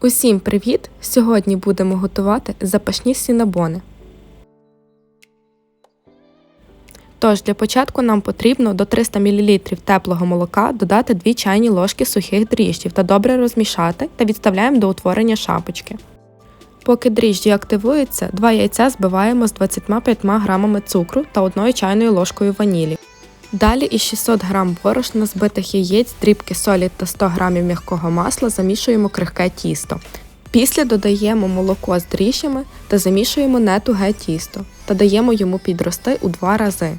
Усім привіт! Сьогодні будемо готувати запашні сінабони. Тож для початку нам потрібно до 300 мл теплого молока додати 2 чайні ложки сухих дріжджів та добре розмішати та відставляємо до утворення шапочки. Поки дріжджі активуються, 2 яйця збиваємо з 25 грамами цукру та 1 чайною ложкою ванілі. Далі із 600 г борошна збитих яєць, дрібки солі та 100 г м'якого масла замішуємо крихке тісто. Після додаємо молоко з дріжджами та замішуємо не туге тісто та даємо йому підрости у два рази.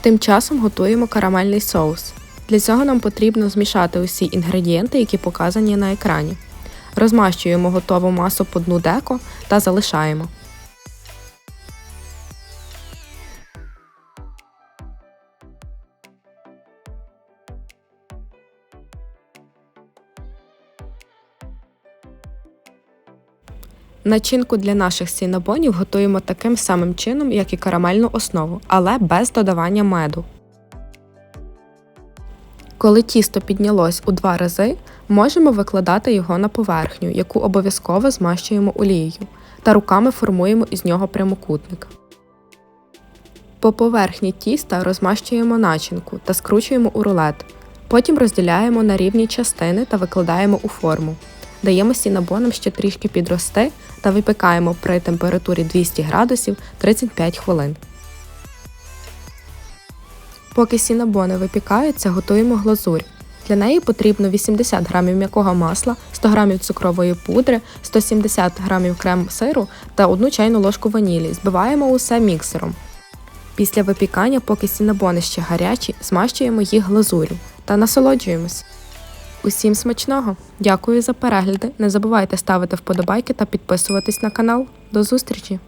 Тим часом готуємо карамельний соус. Для цього нам потрібно змішати усі інгредієнти, які показані на екрані. Розмащуємо готову масу по дну деко та залишаємо. Начинку для наших сінабонів готуємо таким самим чином, як і карамельну основу, але без додавання меду. Коли тісто піднялось у два рази, можемо викладати його на поверхню, яку обов'язково змащуємо олією, та руками формуємо із нього прямокутник. По поверхні тіста розмащуємо начинку та скручуємо у рулет. Потім розділяємо на рівні частини та викладаємо у форму. Даємо сінабонам ще трішки підрости та випікаємо при температурі 200 градусів 35 хвилин. Поки сінабони випікаються, готуємо глазурь. Для неї потрібно 80 г м'якого масла, 100 г цукрової пудри, 170 г крем сиру та 1 чайну ложку ванілі. Збиваємо усе міксером. Після випікання, поки сінабони ще гарячі, змащуємо їх глазурю та насолоджуємось. Усім смачного! Дякую за перегляди! Не забувайте ставити вподобайки та підписуватись на канал. До зустрічі!